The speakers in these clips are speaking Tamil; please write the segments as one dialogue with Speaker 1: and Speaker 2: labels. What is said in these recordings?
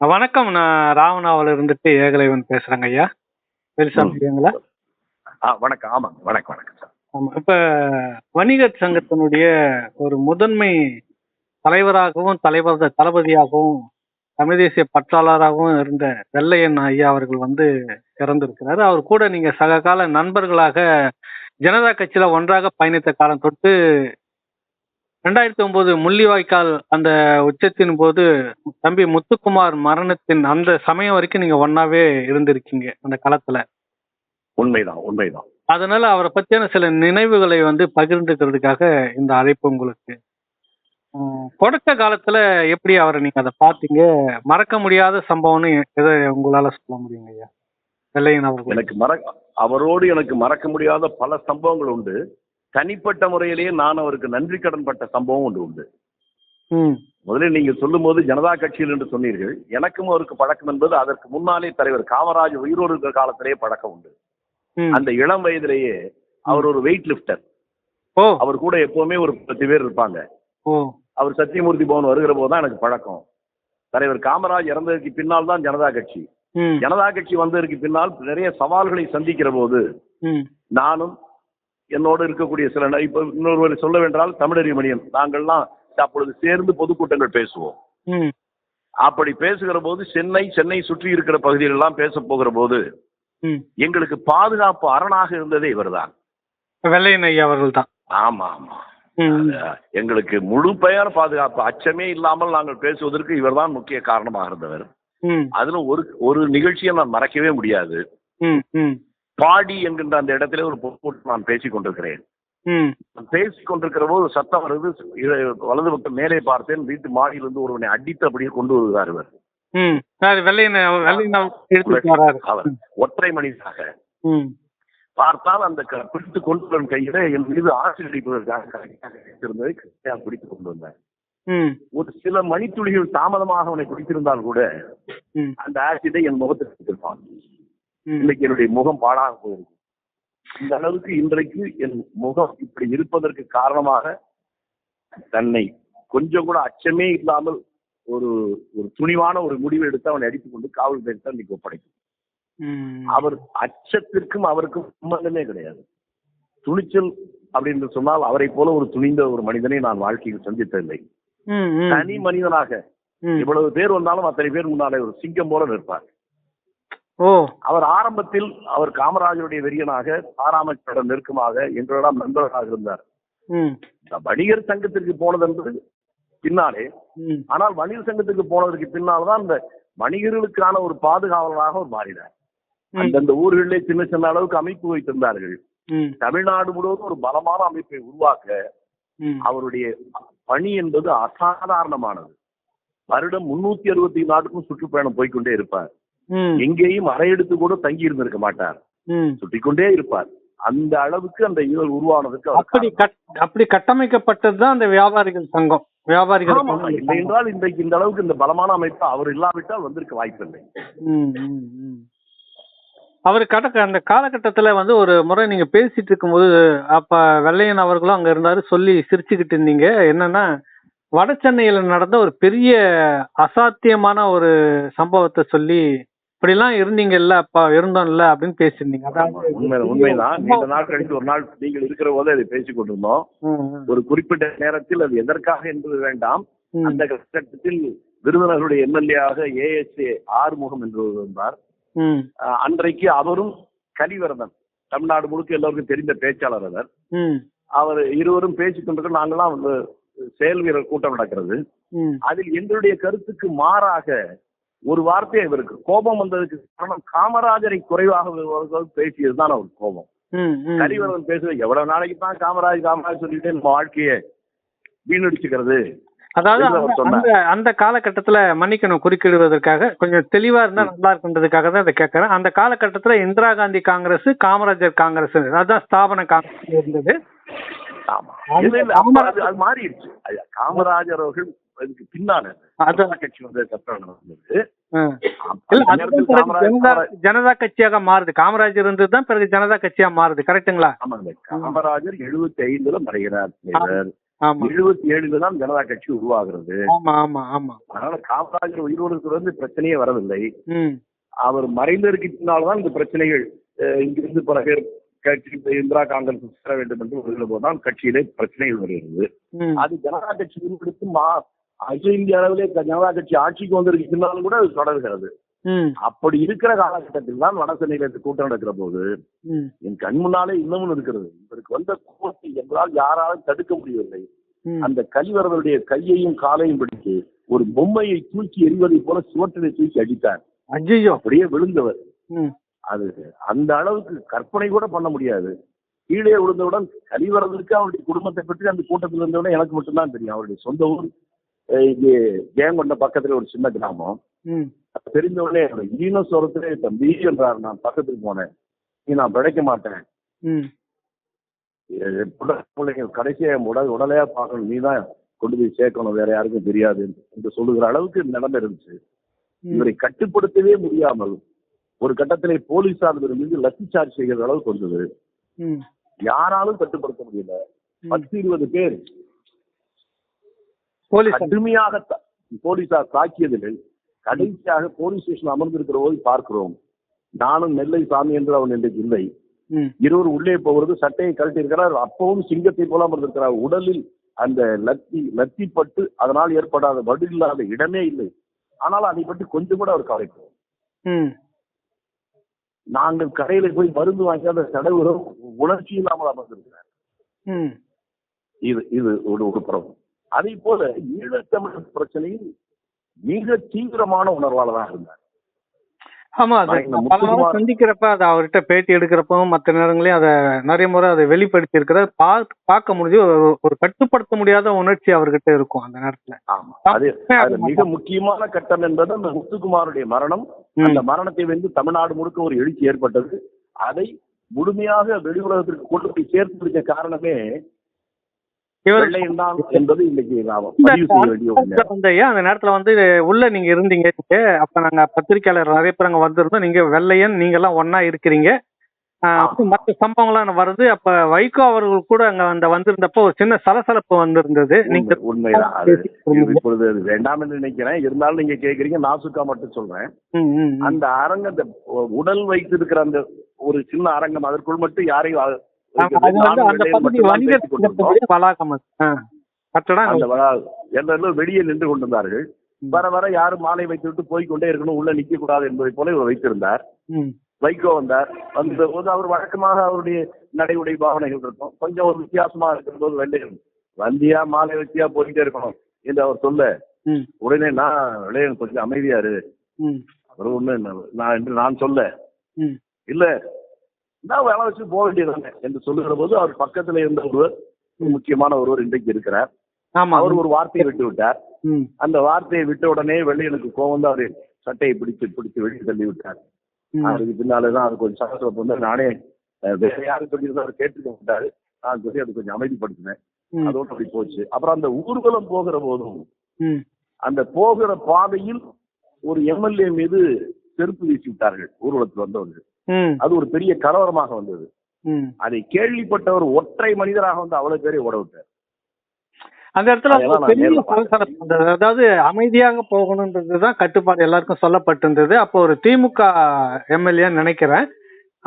Speaker 1: வணக்கம் நான் ராவணாவில் இருந்துட்டு ஏகலைவன் பேசுறேங்க ஐயா. பெருசாமி ஐயாங்களா
Speaker 2: ஆ வணக்கம். ஆமாங்க வணக்கம் வணக்கம் சார்.
Speaker 1: ஆமா இப்ப வணிகர் சங்கத்தினுடைய ஒரு முதன்மை தலைவராகவும் தலைவர் தளபதியாகவும் தமிழ் தேசிய பற்றாளராகவும் இருந்த வெள்ளையன் ஐயா அவர்கள் வந்து இறந்திருக்கிறாரு அவர் கூட நீங்க சககால நண்பர்களாக ஜனதா கட்சியில ஒன்றாக பயணித்த காலம் தொட்டு ரெண்டாயிரத்தி ஒன்பது முள்ளிவாய்க்கால் அந்த உச்சத்தின் போது தம்பி முத்துக்குமார் மரணத்தின் அந்த சமயம் வரைக்கும் நீங்க ஒன்னாவே இருந்திருக்கீங்க அந்த களத்துல
Speaker 2: உண்மைதான் உண்மைதான்.
Speaker 1: அதனால அவரை பத்தியான சில நினைவுகளை வந்து பகிர்ந்துக்கிறதுக்காக இந்த அழைப்பு உங்களுக்கு. தொடக்க காலத்துல எப்படி அவரை நீங்க அதை பார்த்தீங்க? மறக்க முடியாத சம்பவம்னு எதை உங்களால சொல்ல முடியுங்க ஐயா? வெள்ளையன் அவர்கள்.
Speaker 2: எனக்கு மற அவரோடு எனக்கு மறக்க முடியாத பல சம்பவங்கள் உண்டு. தனிப்பட்ட முறையிலேயே நான் அவருக்கு நன்றி கடன் பட்ட சம்பவம் ஒன்று உண்டு. முதலில் நீங்க சொல்லும்போது ஜனதா கட்சியில் என்று சொன்னீர்கள். எனக்கும் அவருக்கு பழக்கம் என்பது அதற்கு முன்னாலே தலைவர் காமராஜ் உயிரோடு இருக்கிற காலத்திலேயே பழக்கம் உண்டு. அந்த இளம் வயதிலேயே அவர் ஒரு வெயிட் லிஃப்டர்
Speaker 1: ஓ.
Speaker 2: அவர் கூட எப்பவுமே ஒரு பத்து பேர் இருப்பாங்க. அவர் சத்தியமூர்த்தி பவன் வருகிற போது தான் எனக்கு பழக்கம். தலைவர் காமராஜ் இறந்ததற்கு பின்னால் தான் ஜனதா கட்சி. ஜனதா கட்சி வந்ததற்கு பின்னால் நிறைய சவால்களை சந்திக்கிற போது நானும் என்னோடு இருக்கக்கூடிய சில இப்ப இன்னொருவர் சொல்ல வேண்டால் தமிழறி மணியன். நாங்கள்லாம் அப்பொழுது சேர்ந்து பொதுக்கூட்டங்கள் பேசுவோம். அப்படி பேசுகிற போது சென்னை சென்னை சுற்றி இருக்கிற பகுதிகளெல்லாம் பேச போகிற போது எங்களுக்கு பாதுகாப்பு அரணாக இருந்ததே இவர்தான்
Speaker 1: வெள்ளையன் ஐயா அவர்கள் தான்.
Speaker 2: ஆமா ஆமா. எங்களுக்கு முழு பெயர் பாதுகாப்பு. அச்சமே இல்லாமல் நாங்கள் பேசுவதற்கு இவர்தான் முக்கிய காரணமாக இருந்தவர். அதுல ஒரு ஒரு நிகழ்ச்சியை நான் மறக்கவே முடியாது. பாடி என்கின்ற அந்த இடத்துல ஒரு பொதுக்கூட்டம் நான் பேசிக் கொண்டிருக்கிறேன். பேசிக் கொண்டிருக்கிற போது சத்தம் வருது வலது பக்கம் மேலே பார்த்தேன் வீட்டு மாடியிலிருந்து ஒருவனை அடித்து அப்படியே கொண்டு வருகிறார் இவர்.
Speaker 1: அவர்
Speaker 2: ஒற்றை மனிதனாக.
Speaker 1: ம்.
Speaker 2: பார்த்தால் அந்த பிடித்து கொண்டு வரும் கையில என் மீது கரெக்டாக இருந்ததை கரெக்டாக பிடித்து கொண்டு வந்தார். ஒரு சில மணித்துளிகள் தாமதமாக அவனை பிடித்திருந்தால் கூட அந்த ஆசிடை என் முகத்தில் எடுத்திருப்பான்
Speaker 1: ம்
Speaker 2: இன்னைக்கு என்னுடைய முகம் பாழாக போயிருக்கு இந்த அளவுக்கு இன்றைக்கு என் முகம் இப்படி இருப்பதற்கு காரணமாக தன்னை கொஞ்சம் கூட அச்சமே இல்லாமல் ஒரு ஒரு துணிவான ஒரு முடிவை எடுத்து அவனை அடித்துக் கொண்டு காவல் நிலையத்தில் இன்னைக்கு ஒப்படைக்கும். அவர் அச்சத்திற்கும் அவருக்கும் சம்பந்தமே கிடையாது. துணிச்சல் அப்படின்னு சொன்னால் அவரை போல ஒரு துணிந்த ஒரு மனிதனை நான் வாழ்க்கையில் சந்தித்ததில்லை. தனி மனிதனாக இவ்வளவு பேர் வந்தாலும் அத்தனை பேர் முன்னாலே ஒரு சிங்கம் போல நிற்பார். அவர் ஆரம்பத்தில் அவர் காமராஜருடைய வெறியனாக தாராமச்சோட நெருக்கமாக எங்களிடம் நண்பர்களாக இருந்தார். வணிகர் சங்கத்திற்கு போனது என்பது பின்னாலே. ஆனால் வணிகர் சங்கத்துக்கு போனதற்கு பின்னால் தான் இந்த வணிகர்களுக்கான ஒரு பாதுகாவலராக அவர் மாறினார். அந்தந்த ஊர்களிலே சின்ன சின்ன அளவுக்கு அமைப்பு வைத்திருந்தார்கள். தமிழ்நாடு முழுவதும் ஒரு பலமான அமைப்பை உருவாக்க அவருடைய பணி என்பது அசாதாரணமானது. வருடம் முன்னூத்தி அறுபத்தி நாட்டுக்கும் சுற்றுப்பயணம் போய்க்கொண்டே இருப்பார். எங்கேயும் அறையெடுத்து கூட தங்கி இருந்திருக்க மாட்டார்.
Speaker 1: ம்.
Speaker 2: சுற்றிக்கொண்டே இருப்பார். அந்த அளவுக்கு அந்த இதழ் உருவானதுக்கு
Speaker 1: அப்படி அப்படி கட்டமைக்கப்பட்டது தான் அந்த வியாபாரிகள் சங்கம். வியாபாரிகள்.
Speaker 2: இல்லை என்றால் இன்றைக்கு இந்த அளவுக்கு இந்த பலமான அமைப்பு அவர் இல்லாவிட்டால் வந்திருக்க வாய்ப்பில்லை.
Speaker 1: அவர் கடக்க அந்த காலகட்டத்துல வந்து ஒரு முறை நீங்க பேசிட்டு இருக்கும்போது அப்ப வெள்ளையன் அவர்களும் அங்க இருந்தாரு சொல்லி சிரிச்சுக்கிட்டு இருந்தீங்க. என்னன்னா வட சென்னையில நடந்த ஒரு பெரிய அசாத்தியமான ஒரு சம்பவத்தை சொல்லி இப்படிலாம் இருந்தீங்கல்ல அப்பா இருந்தோம்ல அப்படின்னு பேசியிருந்தீங்க. அதாவது
Speaker 2: உண்மை உண்மைதான். நீண்ட நாள் கழித்து ஒரு நாள் நீங்கள் இருக்கிற போதே அதை பேசிக் கொண்டிருந்தோம். ஒரு குறிப்பிட்ட நேரத்தில் அது எதற்காக என்பது வேண்டாம். அந்த கட்டத்தில் விருதுநகருடைய எம்எல்ஏ ஏஎஸ்ஏ ஆறுமுகம் என்று இருந்தார். அன்றைக்கு அவரும் கலிவரதன் தமிழ்நாடு முழுக்க எல்லோருக்கும் தெரிந்த பேச்சாளர் அவர். அவர் இருவரும் பேசிக் கொண்டிருக்க நாங்களாம் செயல் வீரர் கூட்டம் நடக்கிறது. அதில் எங்களுடைய கருத்துக்கு மாறாக ஒரு வார்த்தை இவருக்கு கோபம் வந்ததுக்கு காரணம் காமராஜரை குறைவாக பேசியதுதான் அவர் கோபம். கரிவரன் பேசுவது எவ்வளவு நாளைக்கு தான் காமராஜ் காமராஜ் சொல்லிட்டு நம்ம வாழ்க்கையை வீணடிச்சுக்கிறது
Speaker 1: அதாவது அந்த- காலகட்டத்துல மன்னிக்கணும் குறுக்கிடுவதற்காக கொஞ்சம் தெளிவா இருந்தா நல்லா இருக்குன்றதுக்காக தான் இதை கேட்கறேன். அந்த காலகட்டத்துல இந்திரா காந்தி காங்கிரஸ் காமராஜர் காங்கிரஸ் அதான் ஸ்தாபன காங்கிரஸ் இருந்தது.
Speaker 2: காமராஜர் அவர்கள் அதுக்கு பின்னால கட்சி வந்து நடந்தது. காமராஜ்
Speaker 1: ஜனதா கட்சியாக மாறுது. காமராஜர் இருந்தது தான் பிறகு ஜனதா கட்சியா மாறுது. கரெக்ட்டுங்களா?
Speaker 2: ஆமாங்க. காமராஜர் எழுபத்தி ஐந்துல மறைகிறார் எழுபத்தி ஏழுல தான் ஜனதா கட்சி உருவாகிறது. அதனால காமராஜர் உயிரோடு இருக்கிறது பிரச்சனையே வரவில்லை. அவர் மறைந்ததற்கு பின்னால்தான் இந்த பிரச்சனைகள் இங்கிருந்து பல பேர் கட்சி இந்திரா காங்கிரஸ் சேர வேண்டும் என்று வருகிற போதுதான் கட்சியிலே பிரச்சனைகள் வருகிறது. அது ஜனதா கட்சி உருவெடுத்து மா அகில இந்திய அளவிலே ஜனதா கட்சி ஆட்சிக்கு வந்ததற்கு பின்னாலும் கூட அது தொடர்கிறது. அப்படி இருக்கிற காலகட்டத்தில் தான் வடசென்னையில கூட்டம் நடக்கிற போது என் கண் முன்னாலே இன்னமும் இருக்கிறது. இவருக்கு வந்த கோபத்தை எங்களால் யாராலும் தடுக்க முடியவில்லை. அந்த கலிவரனுடைய கையையும் காலையும் பிடித்து ஒரு பொம்மையை தூக்கி எறிவதை போல சுவற்றினை தூக்கி அடித்தார் அப்படியே விழுந்தவர். அது அந்த அளவுக்கு கற்பனை கூட பண்ண முடியாது. கீழே விழுந்தவுடன் கலிவரதற்கு அவருடைய குடும்பத்தை பற்றி அந்த கூட்டத்தில் இருந்தவுடன் எனக்கு மட்டும்தான் தெரியும். அவருடைய சொந்த ஊர் அஹ், இங்கே ஜெயங்கொண்ட பக்கத்துல ஒரு சின்ன கிராமம். தெரிந்த உடனே ஈனஸ்வரத்திலே தம்பி என்றார் நான் பக்கத்துக்கு போனேன். நீ நான் பிழைக்க மாட்டேன். பிள்ளைங்க கடைசியா உடல் உடலையா பார்க்கணும். நீ தான் கொண்டு போய் சேர்க்கணும். வேற யாருக்கும் தெரியாது என்று சொல்லுகிற அளவுக்கு நிலைமை இருந்துச்சு. இவரை கட்டுப்படுத்தவே முடியாமல் ஒரு கட்டத்திலே போலீசார் மீது லத்தி சார்ஜ் செய்கிற அளவுக்கு வந்தது. யாராலும் கட்டுப்படுத்த முடியல. பத்து இருபது பேர்.
Speaker 1: போலீஸ்
Speaker 2: கடுமையாக போலீசார் தாக்கியதில் கடைசியாக போலீஸ் ஸ்டேஷன் அமர்ந்திருக்கிற போது பார்க்கிறோம். நானும் நெல்லை சாமி என்று அவன் இன்றைக்கு இல்லை. இருவர் உள்ளே போகிறது சட்டையை கழட்டி இருக்கிறார் அப்பவும் சிங்கத்தை போல அமர்ந்திருக்கிறார். உடலில் அந்த லத்தி லத்தி பட்டு அதனால் ஏற்படாத வடு இல்லாத இடமே இல்லை. ஆனால் அதை பற்றி கொஞ்சம் கூட அவர் கவலைப்படும்
Speaker 1: ம்.
Speaker 2: நாங்கள் கடையில போய் மருந்து வாங்கி அந்த தடவுகிறோம் உணர்ச்சி இல்லாமல் அமர்ந்திருக்கிறார். இது இது ஒரு ஒரு புறம் அதே போல ஈழத்தமிழர் பிரச்சனையில் மிக தீவிரமான உணர்வாளராக இருந்தார்.
Speaker 1: ஆமா அது சந்திக்கிறப்ப அதை அவர்கிட்ட பேட்டி எடுக்கிறப்பவும் மற்ற நேரங்களையும் அதை நிறைய முறை அதை வெளிப்படுத்தி இருக்கிறத பார்க்க முடிஞ்சு ஒரு கட்டுப்படுத்த முடியாத உணர்ச்சி அவர்கிட்ட இருக்கும் அந்த நேரத்துல.
Speaker 2: ஆமா அது மிக முக்கியமான கட்டம் என்பது அந்த முத்துக்குமாருடைய மரணம். அந்த மரணத்தை வந்து தமிழ்நாடு முழுக்க ஒரு எழுச்சி ஏற்பட்டது. அதை முழுமையாக வெளி உலகத்திற்கு கொண்டு போய் சேர்த்து வைக்க காரணமே நேரம்
Speaker 1: வந்து அந்த நேரத்துல வந்து உள்ள நீங்க இருந்தீங்க. அப்ப நாங்க பத்திரிக்கையாளர் நிறைய பேர் அங்க வந்திருந்தோம். நீங்க வெள்ளையன் நீங்க எல்லாம் ஒன்னா இருக்கிறீங்க. மற்ற சம்பவங்கள்லாம் வருது. அப்ப வைகோ அவர்கள் கூட அங்க அந்த வந்திருந்தப்போ ஒரு சின்ன சலசலப்பு வந்திருந்தது. நீங்க
Speaker 2: உண்மை- உண்மைதான் இப்பொழுது வேண்டாம் என்று நினைக்கிறேன். இருந்தாலும் நீங்க கேக்குறீங்க நாசுக்கா மட்டும் சொல்றேன். அந்த அரங்க அந்த உடல் வைத்திருக்கிற அந்த ஒரு சின்ன அரங்கம் அதற்குள் மட்டும் யாரையும்
Speaker 1: அது வந்து அந்த பகுதி வணிகர் வளாகம். கட்டடம்
Speaker 2: அந்த எல்லாரும் வெளியே நின்று கொண்டிருந்தார்கள். வர வர யாரும் மாலை வைத்து விட்டு போய் கொண்டே இருக்கணும் உள்ள நிக்க கூடாது என்பதை போல இவர் வைத்திருந்தார். வைகோ வந்தார். வந்த போது அவர் வழக்கமாக அவருடைய நடை உடை பாவனைகள் இருக்கும். கொஞ்சம் ஒரு வித்தியாசமா இருக்கிற போது வெள்ளையன் வந்தியா மாலை வச்சியா போயிட்டே இருக்கணும் என்று அவர் சொல்ல உடனே நான் வெள்ளையன் கொஞ்சம் அமைதியா இரு.
Speaker 1: ம்,
Speaker 2: அவர் ஒண்ணு நான் என்று நான் சொல்ல. இல்ல நான் வேலை வச்சு போக வேண்டியதானே என்று சொல்லுகிற போது அவர் பக்கத்துல இருந்த ஒருவர் ஒரு முக்கியமான ஒருவர் இன்றைக்கு இருக்கிறார். அவர் ஒரு வார்த்தையை விட்டு விட்டார். அந்த வார்த்தையை விட்ட உடனே வெள்ளையனுக்கு கோவம் வந்து அவர் சட்டையை பிடிச்சு பிடிச்சு வெளியே தள்ளி விட்டார். அதுக்கு பின்னாலதான் அது கொஞ்சம் சகசரப்பு வந்து நானே வேற யாரும் சொல்லியிருந்தா அவர் கேட்டுக்க விட்டாரு நான் சொல்லி அது கொஞ்சம் அமைதிப்படுத்தினேன். அதோட அப்படி போச்சு. அப்புறம் அந்த ஊர்வலம் போகிற போதும் அந்த போகிற பாதையில் ஒரு எம்எல்ஏ மீது செருப்பு வீசி விட்டார்கள் ஊர்வலத்தில் வந்தவர்கள். அது ஒரு பெரிய கலவரமாக வந்தது. அதை கேள்விப்பட்டவர் ஒற்றை மனிதராக வந்து அவ்வளவு பேரை ஓட விட்டார்.
Speaker 1: அந்த இடத்துல. அதாவது அமைதியாக போகணுன்றதுதான் கட்டுப்பாடு எல்லாருக்கும் சொல்லப்பட்டிருந்தது. அப்போ ஒரு திமுக எம்எல்ஏ நினைக்கிறேன்.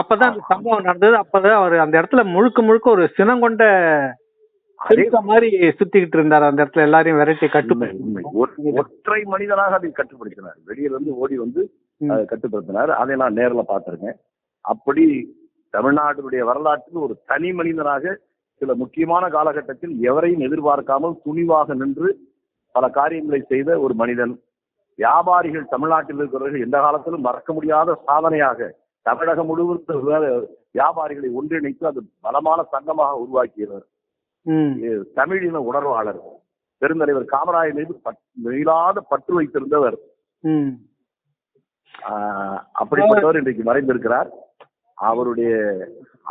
Speaker 1: அப்பதான் அந்த சம்பவம் நடந்தது. அப்பதான் அவர் அந்த இடத்துல முழுக்க முழுக்க ஒரு சினங்கொண்ட
Speaker 2: அதே
Speaker 1: சிறுத்தை மாதிரி சுத்திக்கிட்டு இருந்தார். அந்த இடத்துல எல்லாரையும் விரட்டி
Speaker 2: உண்மை,
Speaker 1: கட்டுப்பாடு
Speaker 2: உண்மை. ஒ- ஒற்றை மனிதனாக அதை கட்டுப்படுத்தினார். வெளியில இருந்து ஓடி வந்து கட்டுப்படுத்தினார். அதை நான் நேர்ல பார்த்திருக்கேன். அப்படி தமிழ்நாட்டினுடைய வரலாற்றில் ஒரு தனி மனிதனாக சில முக்கியமான காலகட்டத்தில் எவரையும் எதிர்பார்க்காமல் துணிவாக நின்று பல காரியங்களை செய்த ஒரு மனிதன். வியாபாரிகள் தமிழ்நாட்டில் இருக்கிறவர்கள் எந்த காலத்திலும் மறக்க முடியாத சாதனையாக தமிழகம் முழுவதும் வியாபாரிகளை ஒன்றிணைத்து அது பலமான சங்கமாக உருவாக்கியவர். தமிழின உணர்வாளர். பெருந்தலைவர் காமராஜர் மீது மீளாத பற்று வைத்திருந்தவர். அப்படிப்பட்டவர் இன்றைக்கு மறைந்திருக்கிறார். அவருடைய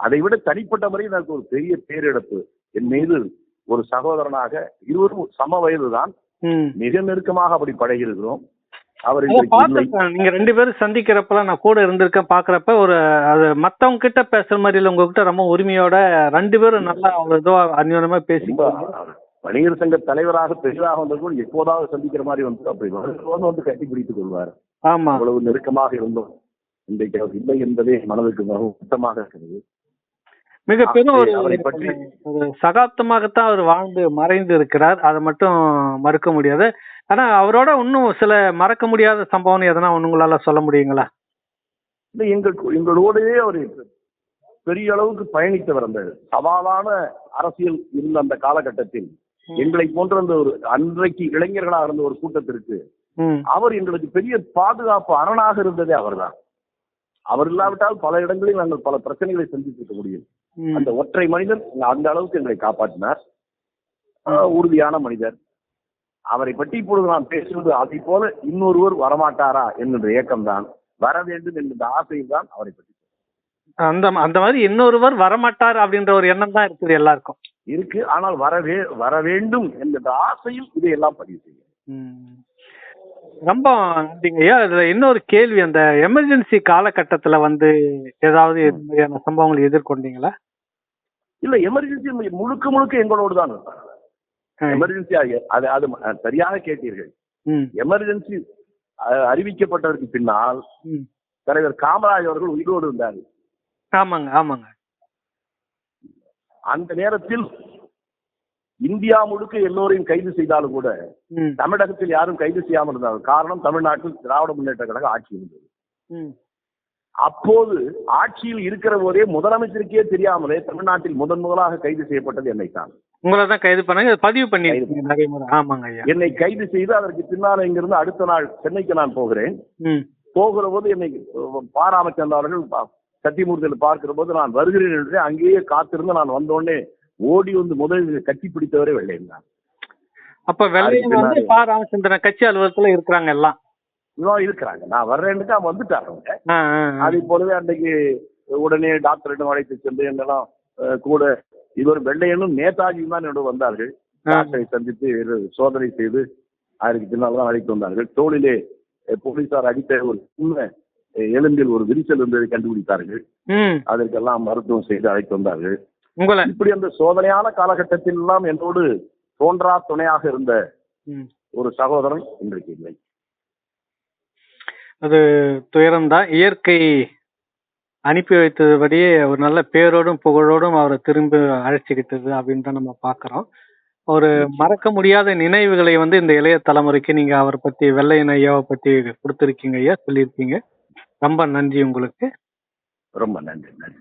Speaker 2: அதை விட தனிப்பட்ட முறையில் எனக்கு ஒரு பெரிய பேரிழப்பு என் மீது ஒரு சகோதரனாக இருவரும் சம வயதுதான். மிக நெருக்கமாக அப்படி பழகியிருக்கிறோம். அவர்.
Speaker 1: நீங்க ரெண்டு பேரும் சந்திக்கிறப்பலாம் நான் கூட இருந்திருக்கேன் பாக்குறப்ப ஒரு அது மத்தவங்க கிட்ட பேசுற மாதிரி இல்ல. உங்ககிட்ட ரொம்ப உரிமையோட ரெண்டு பேரும் நல்லா ஒரு இதுவா அந்யோன்யமா பேசி
Speaker 2: வணிகர் சங்க தலைவராக பெரிதாக வந்தவர்கள் எப்போதாவது சந்திக்கிற மாதிரி வந்து அப்படி வந்து கட்டி பிடித்துக் கொள்வார்.
Speaker 1: ஆமா.
Speaker 2: அவ்வளவு நெருக்கமாக இருந்தோம். இன்றைக்கு அவர் இல்லை என்பதே மனதுக்கு மிகவும் சுத்தமாக இருக்கிறது.
Speaker 1: மிக பெரும் ஒரு
Speaker 2: அவரை பற்றி
Speaker 1: சகாப்தமாகத்தான் அவர் வாழ்ந்து மறைந்து இருக்கிறார். அதை மட்டும் மறுக்க முடியாது. ஆனா அவரோட இன்னும் சில மறக்க முடியாத சம்பவம் எதனா உங்களால சொல்ல முடியுங்களா?
Speaker 2: இல்லை, எங்கள் எங்களோடவே அவர் பெரிய அளவுக்கு பயணித்தவர் அந்த சவாலான அரசியல் இருந்த அந்த காலகட்டத்தில். எங்களை போன்ற அந்த ஒரு அன்றைக்கு இளைஞர்களாக இருந்த ஒரு கூட்டத்திற்கு அவர் எங்களுக்கு பெரிய பாதுகாப்பு அரணாக இருந்ததே அவர்தான். அவர் இல்லாவிட்டால் பல இடங்களில் நாங்கள் பல பிரச்சனைகளை சந்தித்திருக்க முடியும். அந்த ஒற்றை மனிதன் அந்த அளவுக்கு எங்களை காப்பாற்றினார். உறுதியான மனிதர். அவரை பற்றி இப்பொழுது நான் பேசுவது அதை போல இன்னொருவர் வரமாட்டாரா என்கின்ற ஏக்கம்தான் வர வேண்டும் என்கின்ற ஆசையில் தான் அவரை பற்றி
Speaker 1: அந்த அந்த மாதிரி இன்னொருவர் வரமாட்டார் அப்படின்ற ஒரு எண்ணம் தான் இருக்குது எல்லாருக்கும்.
Speaker 2: இருக்கு. ஆனால் வரவே வர வேண்டும் என்கின்ற ஆசையில் இதையெல்லாம் பதிவு செய்யும்.
Speaker 1: ரொம்ப ஐயா இதுல இன்னொரு கேள்வி. அந்த எமர்ஜென்சி காலகட்டத்துல வந்து ஏதாவது சம்பவங்கள் எதிர்கொண்டீங்களா?
Speaker 2: இல்ல எமர்ஜென்சி முழுக்க முழுக்க எங்களோடு தான் எமர்ஜென்சி அது அது சரியாக கேட்டீர்கள். எமர்ஜென்சி அறிவிக்கப்பட்டதற்கு பின்னால். தலைவர் காமராஜ் அவர்கள் உயிரோடு இருந்தார்.
Speaker 1: ஆமாங்க ஆமாங்க.
Speaker 2: அந்த நேரத்தில் இந்தியா முழுக்க எல்லோரையும் கைது செய்தாலும் கூட தமிழகத்தில் யாரும் கைது செய்யாமல் இருந்தார்கள். காரணம் தமிழ்நாட்டில் திராவிட முன்னேற்ற கழக ஆட்சி இருந்தது. அப்போது ஆட்சியில் இருக்கிற போதே முதலமைச்சருக்கே தெரியாமலே தமிழ்நாட்டில் முதன் முதலாக கைது செய்யப்பட்டது என்னைத்தான்
Speaker 1: உங்களை தான் கைது பண்ணாங்க. பதிவு ஆமாங்க ஐயா.
Speaker 2: என்னை கைது செய்து அதற்கு பின்னால் இங்கிருந்து அடுத்த நாள் சென்னைக்கு நான் போகிறேன். போகிற போது என்னை அஹ், பா ராமச்சந்திரன் அவர்கள் சத்தியமூர்த்தியில் பார்க்கிற போது நான் வருகிறேன் என்று அங்கேயே காத்திருந்து நான் வந்தோடனே ஓடி வந்து முதலில் கட்டி பிடித்தவரே வெள்ளையன்
Speaker 1: அப்ப வெள்ளையன்
Speaker 2: அதுக்கு
Speaker 1: வந்து பா ராமச்சந்திரன் கட்சி அலுவலகத்துல இருக்கிறாங்க எல்லாம்.
Speaker 2: இன்னும் இருக்கிறாங்க. நான் வர்றேன்னுட்டு அவங்க வந்துட்டாங்க. அதே போலவே அன்றைக்கு உடனே டாக்டரிடம் அழைத்து சென்று என்னெல்லாம் கூட இவர் வெள்ளையனும் நேதாஜியும் தான் என்னோட வந்தார்கள். டாக்டரை சந்தித்து சோதனை செய்து அதற்கு பின்னால் தான் அழைத்து வந்தார்கள். தோளிலே அஹ், போலீசார் அடித்த ஒரு சின்ன எலும்பில் ஒரு விரிசல் இருந்ததை கண்டுபிடித்தார்கள். அதற்கெல்லாம் மருத்துவம் செய்து அழைத்து வந்தார்கள். இப்படி அந்த சோதனையான காலகட்டத்தில் எல்லாம் என்னோடு தோன்றா துணையாக இருந்த ஒரு சகோதரன் இன்றைக்கு இல்லை.
Speaker 1: அது துயரம்தான். இயற்கை அனுப்பி வைத்ததுபடியே ஒரு நல்ல பேரோடும் புகழோடும் அவரை திரும்ப அழைச்சிக்கிட்டது அப்படின்னு தான் நம்ம பார்க்குறோம். ஒரு மறக்க முடியாத நினைவுகளை வந்து இந்த இளைய தலைமுறைக்கு நீங்க அவரை பத்தி வெள்ளையன் ஐயாவை பத்தி கொடுத்துருக்கீங்க ஐயா சொல்லியிருக்கீங்க. ரொம்ப நன்றி உங்களுக்கு.
Speaker 2: ரொம்ப நன்றி நன்றி.